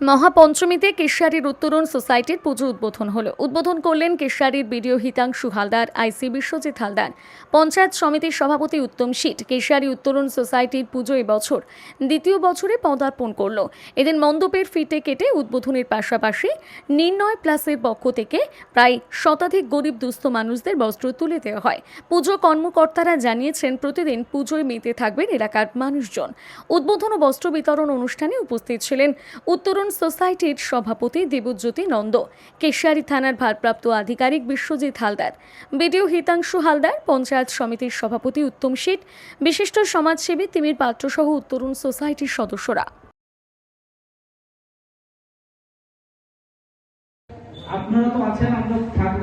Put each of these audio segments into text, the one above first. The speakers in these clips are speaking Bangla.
মহাপঞ্চমীতে কেশারীর উত্তরণ সোসাইটির পুজো উদ্বোধন হলো। উদ্বোধন করলেন কেশারীর বিডিও হিতাংশু হালদার, আইসি বিশ্বজিৎ হালদার। পঞ্চায়েত সমিতির সভাপতি উত্তম শীত কেশারী উত্তরণ সোসাইটির পুজো এবছর দ্বিতীয় বছরে পদার্পণ করল। এদিন মণ্ডপের ফিটে কেটে উদ্বোধনের পাশাপাশি নির্ণয় প্লাসের পক্ষ থেকে প্রায় শতাধিক গরিব দুস্থ মানুষদের বস্ত্র তুলে দেওয়া হয়। পুজো কর্মকর্তারা জানিয়েছেন, প্রতিদিন পুজোয় মেতে থাকবেন এলাকার মানুষজন। উদ্বোধন ও বস্ত্র বিতরণ অনুষ্ঠানে উপস্থিত ছিলেন উত্তরণ সোসাইটির সভাপতি দেবজ্যোতি নন্দ, কেশিয়ারি থানার ভারপ্রাপ্ত আধিকারিক বিশ্বজিৎ হালদার, বিডিও হিতাংশু হালদার, পঞ্চায়েত সমিতির সভাপতি উত্তম শীত বিশিষ্ট সমাজসেবী তিমির পাত্রসহ উত্তরণ সোসাইটির সদস্যরা। আপনারা তো আছেন, আমরা থাকব,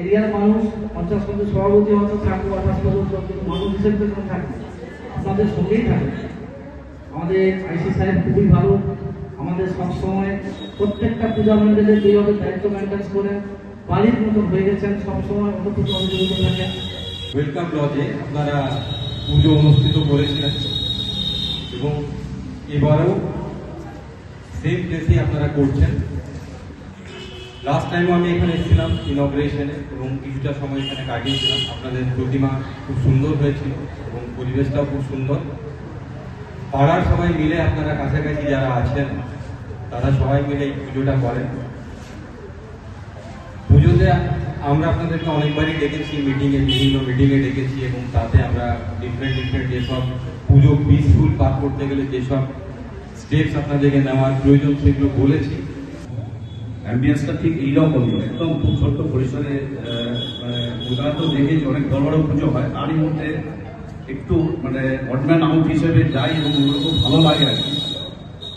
এরিয়ার মানুষ পঞ্চাশ সভাপতি হয়তো থাকব আঠাশ মানুষ হিসেবে আপনাদের সঙ্গেই থাকবে। আমাদের আইসি সাহেব খুবই ভালো আমাদের সবসময় প্রত্যেকটা পূজা মন্ডলে যেভাবে দায়িত্ব মেনটেন্স করে বাড়ির মতো হয়ে গেছেন সবসময় অনুভূত অনুযোগিত থাকেন ওয়েলকাম লজে আপনারা পুজো অনুষ্ঠিত করেছিলেন। এবং এবারেও সেম প্লেসে আপনারা করছেন। লাস্ট টাইমও আমি এখানে এসেছিলাম ইনগ্রেশনে এবং কিছুটা সময় এখানে কাটিয়েছিলাম। আপনাদের প্রতিমা খুব সুন্দর হয়েছিল, এবং পরিবেশটাও খুব সুন্দর। পাড়ার সবাই মিলে আপনারা কাছাকাছি যারা আছেন, তারা সবাই মিলে এই পুজোটা করেন। পুজোতে আমরা আপনাদেরকে অনেকবারই ডেকেছি মিটিংয়ে বিভিন্ন মিটিংয়ে ডেকেছি এবং তাতে আমরা ডিফারেন্ট ডিফারেন্ট যেসব পুজো পিসফুল পার করতে গেলে যেসব স্টেপস আপনাদেরকে নেওয়ার প্রয়োজন সেগুলো বলেছি। অ্যাম্বিয়েন্সটা ঠিক এইরকমই, একদম খুব ছোট্ট পরিসরে মানে তো দেখেছি অনেক বড় বড় পুজো হয়। তারই মধ্যে একটু মানে অডম্যান আউট হিসেবে যাই এবং ওগুলো খুব ভালো লাগে আর কি।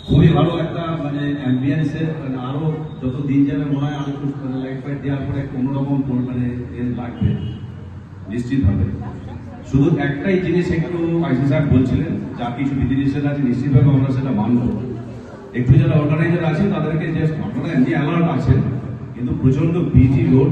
খুবই ভালো একটা মানে অ্যাম্বিয়েন্সের মানে আরও যত দিন যাবে মনে হয় আরও মানে লাইট ফাইট দেওয়ার পরে একটু অন্যরকম মানে লাগবে নিশ্চিতভাবে শুধু একটাই জিনিস একটু আইসি সাহেব বলছিলেন, যা কিছু বিধিনিষেধ আছে, নিশ্চিতভাবে আমরা সেটা মানব। একটু যারা অর্গানাইজার আছেন তাদেরকে যে আপনারা এমনি অ্যালার্ট আছেন, কিন্তু প্রচণ্ড বিজি রোড